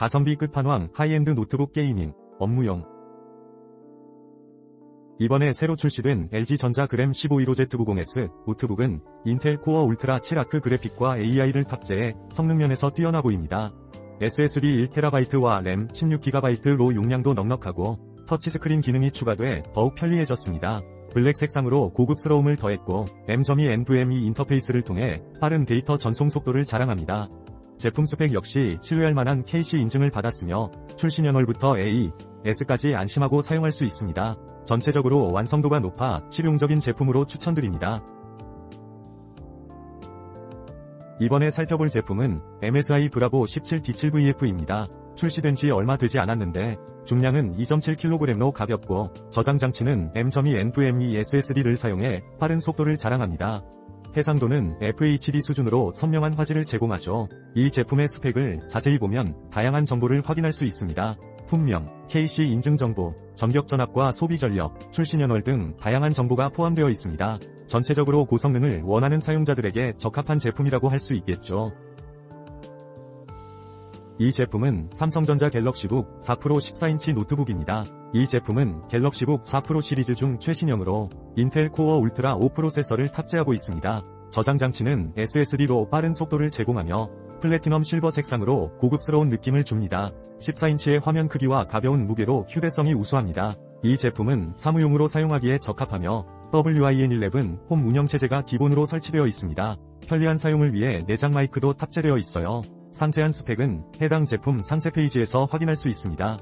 가성비 끝판왕 하이엔드 노트북 게이밍, 업무용. 이번에 새로 출시된 LG전자 그램 1515Z90S 노트북은 인텔 코어 울트라 7아크 그래픽과 AI를 탑재해 성능면에서 뛰어나 보입니다. SSD 1TB와 램 16GB 로 용량도 넉넉하고 터치스크린 기능이 추가돼 더욱 편리해졌습니다. 블랙 색상으로 고급스러움을 더했고 M.2 NVMe 인터페이스를 통해 빠른 데이터 전송 속도를 자랑합니다. 제품 스펙 역시 신뢰할 만한 KC 인증을 받았으며 출시 년월부터 A, S까지 안심하고 사용할 수 있습니다. 전체적으로 완성도가 높아 실용적인 제품으로 추천드립니다. 이번에 살펴볼 제품은 MSI 브라보 17D7VF입니다. 출시된 지 얼마 되지 않았는데 중량은 2.7kg로 가볍고 저장 장치는 M.2 NVMe SSD를 사용해 빠른 속도를 자랑합니다. 해상도는 FHD 수준으로 선명한 화질을 제공하죠. 이 제품의 스펙을 자세히 보면 다양한 정보를 확인할 수 있습니다. 품명, KC 인증 정보, 전격 전압과 소비 전력, 출시 년월 등 다양한 정보가 포함되어 있습니다. 전체적으로 고성능을 원하는 사용자들에게 적합한 제품이라고 할 수 있겠죠. 이 제품은 삼성전자 갤럭시북 4 프로 14인치 노트북입니다. 이 제품은 갤럭시북 4 프로 시리즈 중 최신형으로 인텔 코어 울트라 5 프로세서를 탑재하고 있습니다. 저장 장치는 SSD로 빠른 속도를 제공하며 플래티넘 실버 색상으로 고급스러운 느낌을 줍니다. 14인치의 화면 크기와 가벼운 무게로 휴대성이 우수합니다. 이 제품은 사무용으로 사용하기에 적합하며 WIN11 홈 운영체제가 기본으로 설치되어 있습니다. 편리한 사용을 위해 내장 마이크도 탑재되어 있어요. 상세한 스펙은 해당 제품 상세 페이지에서 확인할 수 있습니다.